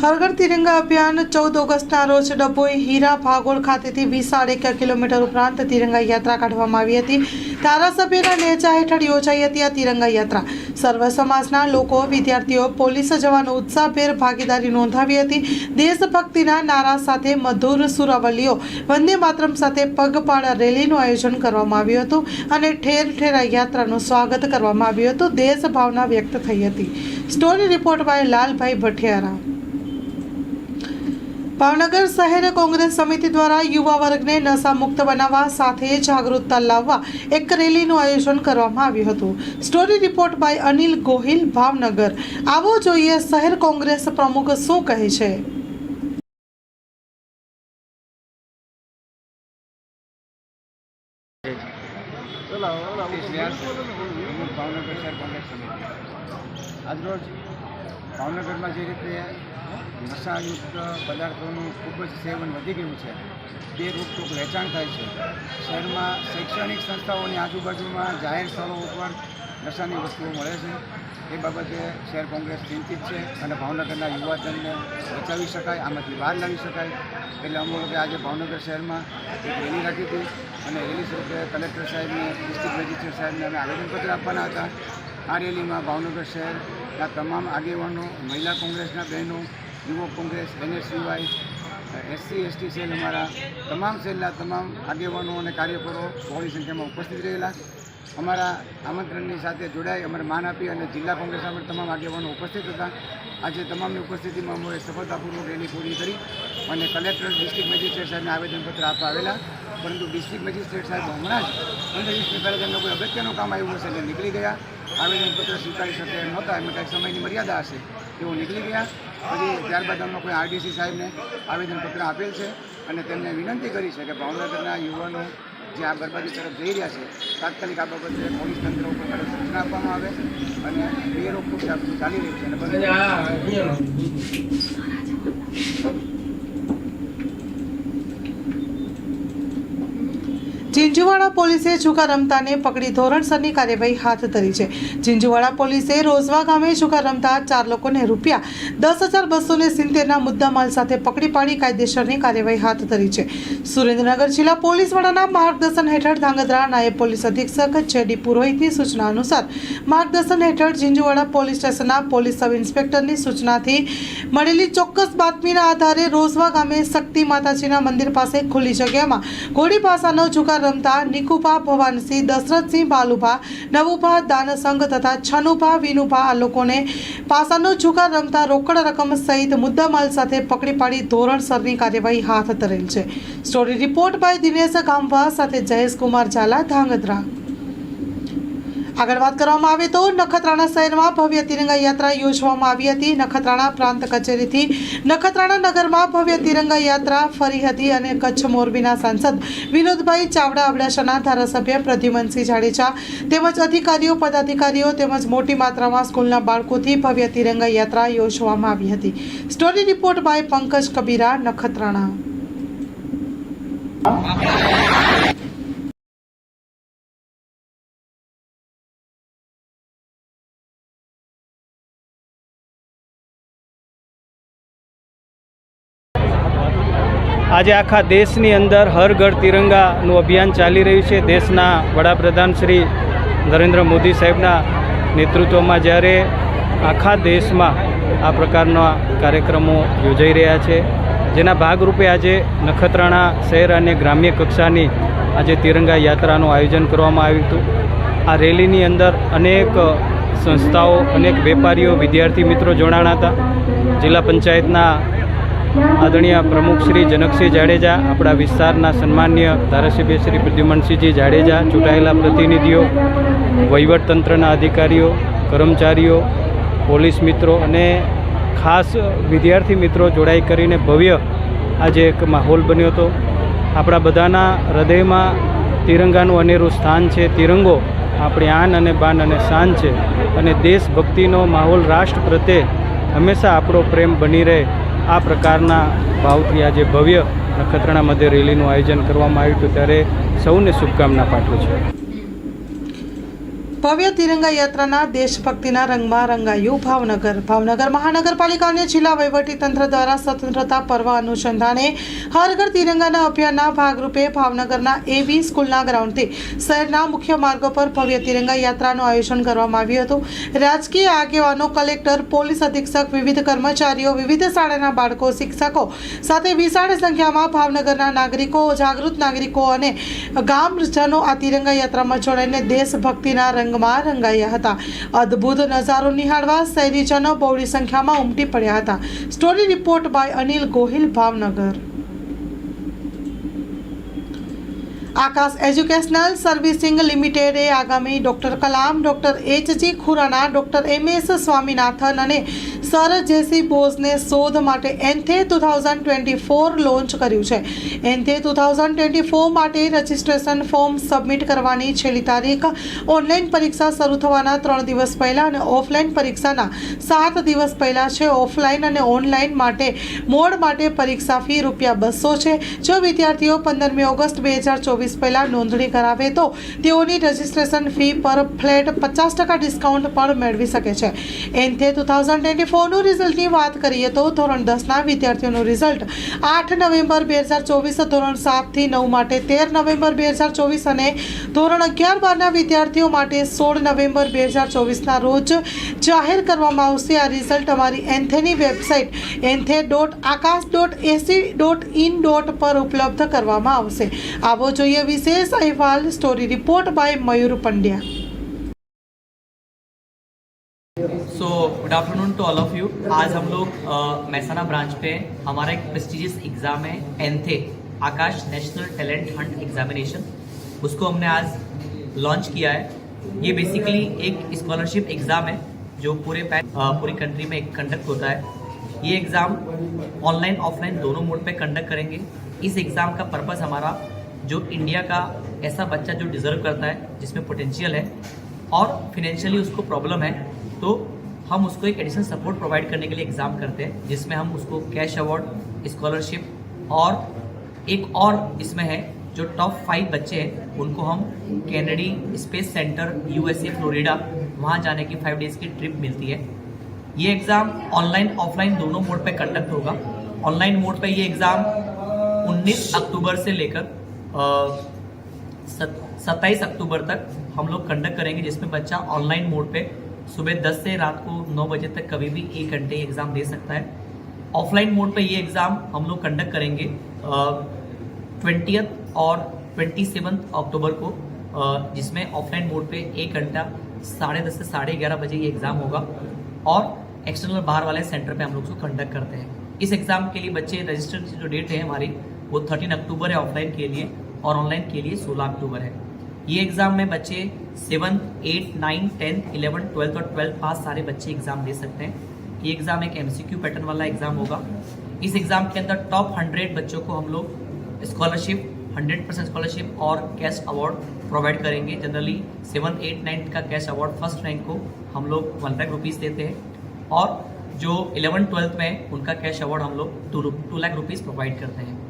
હરઘર તિરંગા અભિયાન ચૌદ ઓગસ્ટના રોજ ડભોઈ હીરા ભાગોળ ખાતેથી વીસ સાડ એક કિલોમીટર ઉપરાંત તિરંગા યાત્રા કાઢવામાં આવી હતી. ધારાસભ્યના નેજા હેઠળ યોજાઈ હતી આ તિરંગા યાત્રા. સર્વ સમાજના લોકો, વિદ્યાર્થીઓ, પોલીસ જવાનો ઉત્સાહભેર ભાગીદારી નોંધાવી હતી. દેશભક્તિના નારા સાથે મધુર સુરાવલીઓ, વંદે માતરમ સાથે પગપાળા રેલીનું આયોજન કરવામાં આવ્યું હતું અને ઠેર ઠેર યાત્રાનું સ્વાગત કરવામાં આવ્યું હતું. દેશભાવના વ્યક્ત થઈ હતી. Story report by Lalbhai Bhathiyara. Bhavnagar શહેર કોંગ્રેસ સમિતિ દ્વારા યુવા વર્ગને નશા મુક્ત બનાવવા સાથે જાગૃતતા લાવવા એક રેલીનું આયોજન કરવામાં આવ્યું હતું. Story report by Anil Gohil, Bhavnagar. આવો જોઈએ શહેર કોંગ્રેસ પ્રમુખ શું કહે છે. આજરોજ ભાવનગરમાં જે રીતે નશાયુક્ત પદાર્થોનું ખૂબ જ સેવન વધી ગયું છે. તે રોકટોક વેચાણ થાય છે. શહેરમાં શૈક્ષણિક સંસ્થાઓની આજુબાજુમાં જાહેર સ્થળો ઉપર નશાની વસ્તુઓ મળે છે. એ બાબતે શહેર કોંગ્રેસ ચિંતિત છે અને ભાવનગરના યુવાજનને બચાવી શકાય, આમાંથી બહાર લાવી શકાય. એટલે અમે લોકોએ આજે ભાવનગર શહેરમાં એક રેલી રાખી હતી અને રેલી સ્વરૂપે કલેક્ટર સાહેબને, ડિસ્ટ્રિક્ટ મેજિસ્ટ્રેટ સાહેબને અમે આવેદનપત્ર આપવાના હતા. આ રેલીમાં ભાવનગર શહેરના તમામ આગેવાનો, મહિલા કોંગ્રેસના બહેનો, યુવક Congress NSUI SC, ST cell અમારા, તમામ સેલના તમામ આગેવાનો અને કાર્યકરો બહોળી સંખ્યામાં ઉપસ્થિત રહેલા. અમારા આમંત્રણની સાથે જોડાઈ અમારે માન આપી અને જિલ્લા કોંગ્રેસના પણ તમામ આગેવાનો ઉપસ્થિત હતા. આજે તમામની ઉપસ્થિતિમાં અમે સફળતાપૂર્વક રેલી પૂરી કરી અને કલેક્ટર ડિસ્ટ્રિક્ટ મેજિસ્ટ્રેટ સાહેબને આવેદનપત્ર આપવા આવેલા. પરંતુ ડિસ્ટ્રિક્ટ મેજિસ્ટ્રેટ સાહેબ હમણાં જ પંદર વીસ પહેલાં તેમને કોઈ અગત્યનું કામ આવ્યું હશે એટલે નીકળી ગયા. આવેદનપત્ર સ્વીકારી શકે એમ નહોતા એમને કાંઈક સમયની મર્યાદા હશે? તેઓ નીકળી ગયા. પછી ત્યારબાદ અમને કોઈ આરડીસી સાહેબને આવેદનપત્ર આપેલ છે અને તેમને વિનંતી કરી છે કે ભાવનગરના યુવાનો જે આ બરબાદી તરફ જઈ રહ્યા છે, તાત્કાલિક આ બાબતે પોલીસ તંત્ર ઉપર કડક સૂચના આપવામાં આવે અને બે રોકટોક ચાલી રહી છે અને બંને ઝીંઝુવાડા પોલીસે જુગાર રમતાને પકડી ધોરણસરની કાર્યવાહી હાથ ધરી છે. ઝીંઝુવાડા પોલીસે રોઝવા ગામે છુકા રમતા ચાર લોકોને રૂપિયા દસ હજાર બસો ને સિત્તેરના મુદ્દામાલ સાથે પકડી પાડી કાયદેસરની કાર્યવાહી હાથ ધરી છે. સુરેન્દ્રનગર જિલ્લા પોલીસ વડાના માર્ગદર્શન હેઠળ ધાંગધ્રા નાયબ પોલીસ અધિક્ષક જેડી પુરોહિતની સૂચના અનુસાર માર્ગદર્શન હેઠળ ઝીંઝુવાડા પોલીસ સ્ટેશનના પોલીસ સબ ઇન્સ્પેક્ટરની સૂચનાથી મળેલી ચોક્કસ બાતમીના આધારે રોઝવા ગામે શક્તિ માતાજીના મંદિર પાસે ખુલ્લી જગ્યામાં ઘોડી ભાષાનો જુગાર રમતા નિકુભા ભવાનસિંહ, દશરથસિંહ બાલુભા, નવુભા દાનસંઘ તથા છનુભા, વિનુભા આ લોકોને પાસાનો જુગાર રમતા રોકડ રકમ સહિત મુદ્દામાલ સાથે પકડી પાડી ધોરણસરની કાર્યવાહી હાથ ધરેલ છે. Story report by Dinesh Gamva સાથે જયેશ કુમાર ઝાલા, ધાંગધ્રા. આગળ વાત કરવામાં આવે તો નખત્રાણા શહેરમાં ભવ્ય તિરંગા યાત્રા યોજવામાં આવી હતી. નખત્રાણા પ્રાંત કચેરીથી નખત્રાણા નગરમાં ભવ્ય તિરંગા યાત્રા ફરી હતી અને કચ્છ મોરબીના સાંસદ વિનોદભાઈ ચાવડા અબડાસાના ધારાસભ્ય પ્રદ્યુમનસિંહ જાડેજા તેમજ અધિકારીઓ, પદાધિકારીઓ તેમજ મોટી માત્રામાં સ્કૂલના બાળકોથી ભવ્ય તિરંગા યાત્રા યોજવામાં આવી હતી. Story report by Pankaj Kabira, Nakhatrana. આજે આખા દેશની અંદર હર ઘર તિરંગાનું અભિયાન ચાલી રહ્યું છે. દેશના વડાપ્રધાન શ્રી નરેન્દ્ર મોદી સાહેબના નેતૃત્વમાં જ્યારે આખા દેશમાં આ પ્રકારના કાર્યક્રમો યોજાઈ રહ્યા છે. જેના ભાગરૂપે આજે નખત્રાણા શહેર અને ગ્રામ્ય કક્ષાની આજે તિરંગા યાત્રાનું આયોજન કરવામાં આવ્યું હતું. આ રેલીની અંદર અનેક સંસ્થાઓ, અનેક વેપારીઓ, વિદ્યાર્થી મિત્રો જોડાણા હતા. જિલ્લા પંચાયતના આદરણીય પ્રમુખ શ્રી જનકસિંહ જાડેજા, આપણા વિસ્તારના સન્માન્ય ધારાસભ્ય શ્રી પ્રદ્યુમનસિંહજી જાડેજા, ચૂંટાયેલા પ્રતિનિધિઓ, વહીવટતંત્રના અધિકારીઓ, કર્મચારીઓ, પોલીસ મિત્રો અને ખાસ વિદ્યાર્થી મિત્રો જોડાઈ કરીને ભવ્ય આજે એક માહોલ બન્યો હતો. આપણા બધાના હૃદયમાં તિરંગાનું અનેરું સ્થાન છે. તિરંગો આપણી આન અને બાન અને શાન છે અને દેશભક્તિનો માહોલ રાષ્ટ્ર પ્રત્યે હંમેશા આપણો પ્રેમ બની રહે. આ પ્રકારના ભાવથી આજે ભવ્ય નખત્રાણા મધ્ય રેલીનું આયોજન કરવામાં આવ્યું હતું ત્યારે સૌને શુભકામના પાઠવું છું. ભવ્ય તિરંગા યાત્રાના દેશભક્તિના રંગમાં રંગાયું ભાવનગર. ભાવનગર મહાનગરપાલિકા અને જિલ્લા વહીવટીતંત્ર દ્વારા સ્વતંત્રતા પર્વ અનુસંધાને હર ઘર તિરંગાના અભિયાનના ભાગરૂપે ભાવનગરના એવી સ્કૂલના ગ્રાઉન્ડથી શહેરના મુખ્ય માર્ગો પર ભવ્ય તિરંગા યાત્રાનું આયોજન કરવામાં આવ્યું હતું. રાજકીય આગેવાનો, કલેક્ટર, પોલીસ અધિક્ષક, વિવિધ કર્મચારીઓ, વિવિધ શાળાના બાળકો, શિક્ષકો સાથે વિશાળ સંખ્યામાં ભાવનગરના નાગરિકો, જાગૃત નાગરિકો અને ગામજનો આ તિરંગા યાત્રામાં જોડાઈને દેશભક્તિના રંગમાં રંગાયા હતા. અદ્ભુત નજારો નિહાળવા શહેરીજનો બહોળી સંખ્યામાં ઉમટી પડ્યા હતા. Story report by Anil Gohil, Bhavnagar. Aakash educational servicing લિમિટેડે આગામી doctor Kalam, doctor HG Khurana, doctor M S Swaminathan અને સર જેસી બોઝને શોધ માટે ANTHE two thousand twenty four launch કર્યું છે. ANTHE two thousand twenty four માટે રજિસ્ટ્રેશન ફોર્મ સબમિટ કરવાની છેલ્લી તારીખ ઓનલાઈન પરીક્ષા શરૂ થવાના ત્રણ દિવસ પહેલાં અને ઓફલાઈન પરીક્ષાના સાત દિવસ પહેલાં છે. ઓફલાઈન અને ઓનલાઈન માટે, મોડ માટે પરીક્ષા ફી રૂપિયા બસો છે. જો વિદ્યાર્થીઓ પંદરમી ઓગસ્ટ બે હજાર ચોવીસ પહેલાં નોંધણી કરાવે તો તેઓની રજિસ્ટ્રેશન ફી પર ફ્લેટ પચાસ ટકા ડિસ્કાઉન્ટ પણ મેળવી શકે છે. એન્થે ટુ થાઉઝન્ડ ટ્વેન્ટી ફોરનું રિઝલ્ટની વાત કરીએ તો ધોરણ દસના વિદ્યાર્થીઓનું રિઝલ્ટ આઠ નવેમ્બર બે હજાર ચોવીસ ધોરણ સાતથી નવ માટે તેર નવેમ્બર બે હજાર ચોવીસ અને ધોરણ અગિયાર બારના વિદ્યાર્થીઓ માટે સોળ નવેમ્બર બે હજાર ચોવીસના રોજ જાહેર કરવામાં આવશે. આ રિઝલ્ટ અમારી એન્થેની website ANTHE dot Aakash dot AC dot in dot પર ઉપલબ્ધ કરવામાં આવશે. આવો જોઈએ a Vishesh Ahiwal story report by Mayur Pandya. So good afternoon to all of you आज हम लोग मैसाना ब्रांच पे हमारा एक प्रेस्टिजियस एग्ज़ाम है ANTHE Aakash national talent hunt examination उसको हमने आज लॉन्च किया है। ये बेसिकली एक स्कॉलरशिप एग्ज़ाम है, जो पूरे पूरी कंट्री में कंडक्ट होता है। ये एग्ज़ाम ऑनलाइन ऑफलाइन दोनों मोड पे कंडक्ट करेंगे। इस एग्ज़ाम का पर्पज़ हमारा जो इंडिया का ऐसा बच्चा जो डिज़र्व करता है, जिसमें पोटेंशियल है और फिनेंशियली उसको प्रॉब्लम है तो हम उसको एक एडिशनल सपोर्ट प्रोवाइड करने के लिए एग्ज़ाम करते हैं, जिसमें हम उसको कैश अवार्ड स्कॉलरशिप और एक और इसमें है, जो टॉप फाइव बच्चे हैं, उनको हम Kennedy space centre USA Florida वहाँ जाने की फाइव डेज़ की ट्रिप मिलती है। ये एग्ज़ाम ऑनलाइन ऑफलाइन दोनों मोड पे कंडक्ट होगा। ऑनलाइन मोड पे ये एग्ज़ाम 19 अक्टूबर से लेकर सत्ताईस अक्टूबर तक हम लोग कंडक्ट करेंगे, जिसमें बच्चा ऑनलाइन मोड पे सुबह 10 से रात को 9 बजे तक कभी भी एक घंटे एग्ज़ाम दे सकता है। ऑफलाइन मोड पे ये एग्ज़ाम हम लोग कंडक्ट करेंगे ट्वेंटियथ और ट्वेंटी अक्टूबर को जिसमें ऑफलाइन मोड पे एक घंटा साढ़े दस से साढ़े ग्यारह बजे ये एग्ज़ाम होगा और एक्सटर्नल बाहर वाले सेंटर पे हम लोग उसको कंडक्ट करते हैं। इस एग्ज़ाम के लिए बच्चे रजिस्टर्ड जो डेट है हमारी वो थर्टीन अक्टूबर है ऑफलाइन के लिए और ऑनलाइन के लिए सोलह अक्टूबर है। ये एग्ज़ाम में बच्चे seventh eight nine tenth eleven twelfth और ट्वेल्थ पास सारे बच्चे एग्ज़ाम दे सकते हैं। ये एग्ज़ाम एक एमसीक्यू पैटर्न वाला एग्ज़ाम होगा। इस एग्ज़ाम के अंदर टॉप हंड्रेड बच्चों को हम लोग स्कॉलरशिप हंड्रेड परसेंट स्कॉलरशिप और कैश अवार्ड प्रोवाइड करेंगे। जनरली सेवन एट नाइन्थ का कैश अवार्ड फ़र्स्ट रैंक को हम लोग वन लाख रुपीज़ देते हैं। और जो इलेवन ट्वेल्थ में उनका कैश अवार्ड हम लोग two two lakh rupees provide करते हैं।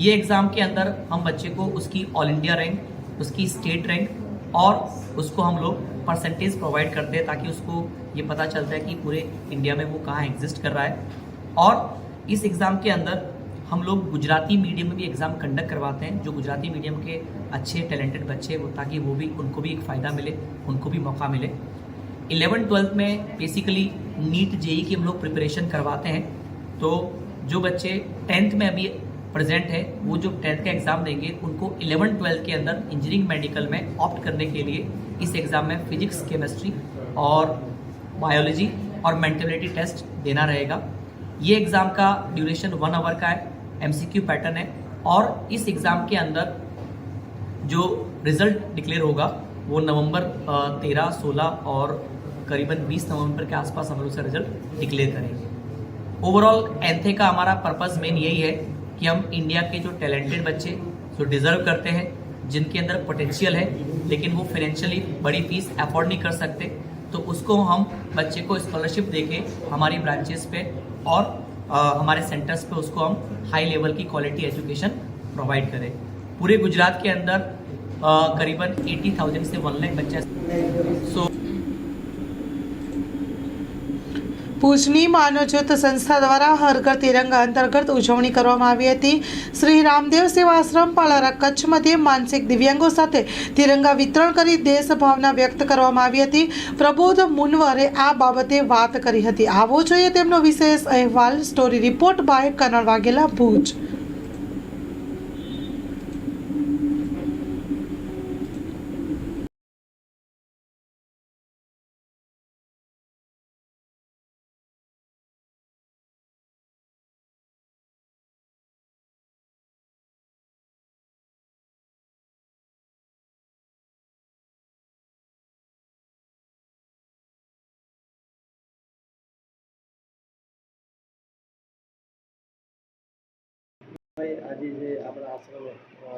ये एग्ज़ाम के अंदर हम बच्चे को उसकी ऑल इंडिया रैंक उसकी स्टेट रैंक और उसको हम लोग परसेंटेज प्रोवाइड करते हैं ताकि उसको ये पता चलता है कि पूरे इंडिया में वो कहाँ एग्जिस्ट कर रहा है। और इस एग्ज़ाम के अंदर हम लोग गुजराती मीडियम में भी एग्ज़ाम कंडक्ट करवाते हैं, जो गुजराती मीडियम के अच्छे टैलेंटेड बच्चे हैं ताकि वो भी, उनको भी एक फ़ायदा मिले, उनको भी मौका मिले। इलेवन, ट्वेल्थ में बेसिकली नीट जेई की हम लोग प्रिपरेशन करवाते हैं। तो जो बच्चे टेंथ में अभी प्रेजेंट है, वो जो टेंथ का एग्ज़ाम देंगे, उनको इलेवन ट्वेल्थ के अंदर इंजीनियरिंग मेडिकल में ऑप्ट करने के लिए इस एग्ज़ाम में फिजिक्स केमिस्ट्री और बायोलॉजी और मेंटेलिटी टेस्ट देना रहेगा। ये एग्ज़ाम का ड्यूरेशन वन आवर का है एमसीक्यू पैटर्न है और इस एग्ज़ाम के अंदर जो रिज़ल्ट डिक्लेयर होगा, वो नवंबर तेरह, सोलह और करीबन बीस नवंबर के आसपास हम लोग उसका रिज़ल्ट डिक्लेयर करेंगे। ओवरऑल एंथे का हमारा पर्पस मेन यही है कि हम इंडिया के जो टैलेंटेड बच्चे जो डिजर्व करते हैं जिनके अंदर पोटेंशियल है लेकिन वो फाइनेंशियली बड़ी फ़ीस अफोर्ड नहीं कर सकते तो उसको हम बच्चे को स्कॉलरशिप देके हमारी ब्रांचेस पे और अ, हमारे सेंटर्स पे उसको हम हाई लेवल की क्वालिटी एजुकेशन प्रोवाइड करें। पूरे गुजरात के अंदर अ, करीबन 80,000 से वन लाख बच्चे ભુજની માનવજ્યોત સંસ્થા દ્વારા હર ઘર તિરંગા અંતર્ગત ઉજવણી કરવામાં આવી હતી. શ્રી રામદેવ સેવાશ્રમ પાળારા કચ્છ મધ્યે માનસિક દિવ્યાંગો સાથે તિરંગા વિતરણ કરી દેશ ભાવના વ્યક્ત કરવામાં આવી હતી. પ્રબોધ મુનવરે આ બાબતે વાત કરી હતી. આવો જોઈએ તેમનો વિશેષ અહેવાલ. Story report by Kanal Vaghela Bhuj. ભાઈ, આજે જે આપણા આશ્રમ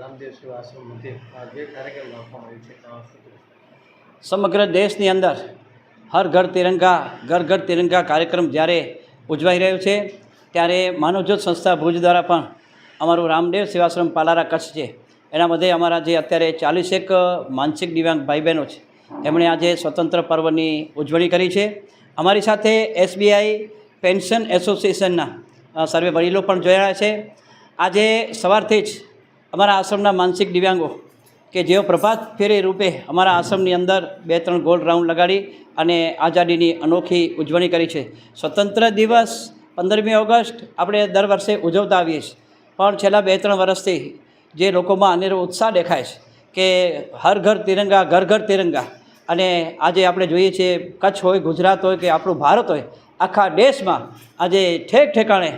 રામદેવ સેવા આશ્રમ મધ્યે જે કાર્યક્રમ રાખવામાં આવ્યો છે? સમગ્ર દેશની અંદર હર ઘર તિરંગા, ઘર ઘર તિરંગા કાર્યક્રમ જ્યારે ઉજવાઈ રહ્યો છે, ત્યારે માનવજ્યોત સંસ્થા ભુજ દ્વારા પણ અમારું રામદેવ સેવાશ્રમ પાલારા કચ્છ છે, એના બધે અમારા જે અત્યારે ચાલીસેક માનસિક દિવ્યાંગ ભાઈ બહેનો છે એમણે આજે સ્વતંત્ર પર્વની ઉજવણી કરી છે અમારી સાથે એસબીઆઈ પેન્શન એસોસિએશનના સર્વે વડીલો પણ જોડાયા છે આજે સવારથી જ અમારા આશ્રમના માનસિક દિવ્યાંગો કે જેઓ પ્રભાત ફેરી રૂપે અમારા આશ્રમની અંદર બે ત્રણ ગોલ્ડ રાઉન્ડ લગાડી અને આઝાદીની અનોખી ઉજવણી કરી છે. સ્વતંત્ર દિવસ પંદરમી ઓગસ્ટ આપણે દર વર્ષે ઉજવતા આવીએ છીએ. પણ છેલ્લા બે ત્રણ વર્ષથી જે લોકોમાં અનેરો ઉત્સાહ દેખાય છે કે હર ઘર તિરંગા, ઘર ઘર તિરંગા. અને આજે આપણે જોઈએ છીએ કચ્છ હોય, ગુજરાત હોય કે આપણું ભારત હોય આખા દેશમાં આજે ઠેક ઠેકાણે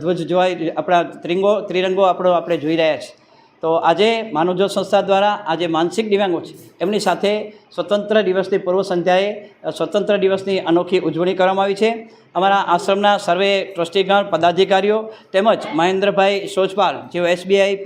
ધ્વજ જોવાઈ, આપણા ત્રિંગો, ત્રિરંગો આપણો આપણે જોઈ રહ્યા છીએ. તો આજે માનવજ્યોત સંસ્થા દ્વારા આજે માનસિક દિવ્યાંગો છે. એમની સાથે સ્વતંત્ર દિવસની પૂર્વ સંધ્યાએ સ્વતંત્ર દિવસની અનોખી ઉજવણી કરવામાં આવી છે. અમારા આશ્રમના સર્વે ટ્રસ્ટીગણ, પદાધિકારીઓ તેમજ મહેન્દ્રભાઈ સોજપાલ, જેઓ એસબીઆઈ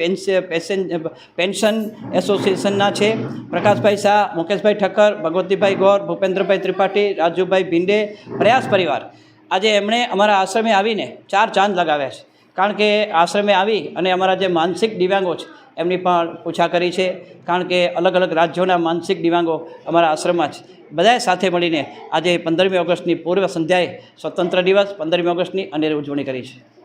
પેન્શન એસોસિએશનના છે. પ્રકાશભાઈ શાહ, મુકેશભાઈ ઠક્કર, ભગવતીભાઈ ગોર, ભૂપેન્દ્રભાઈ ત્રિપાઠી, રાજુભાઈ ભીંડે, પ્રયાસ પરિવાર. આજે એમણે અમારા આશ્રમે આવીને ચાર ચાંદ લગાવ્યા છે. કારણ કે આશ્રમે આવી અને અમારા જે માનસિક દિવ્યાંગો છે એમની પણ પૂછા કરી છે. કારણ કે અલગ અલગ રાજ્યોના માનસિક દિવ્યાંગો અમારા આશ્રમમાં જ બધાએ સાથે મળીને આજે પંદરમી ઓગસ્ટની પૂર્વ સંધ્યાએ સ્વતંત્ર દિવસ, પંદરમી ઓગસ્ટની અને ઉજવણી કરી છે.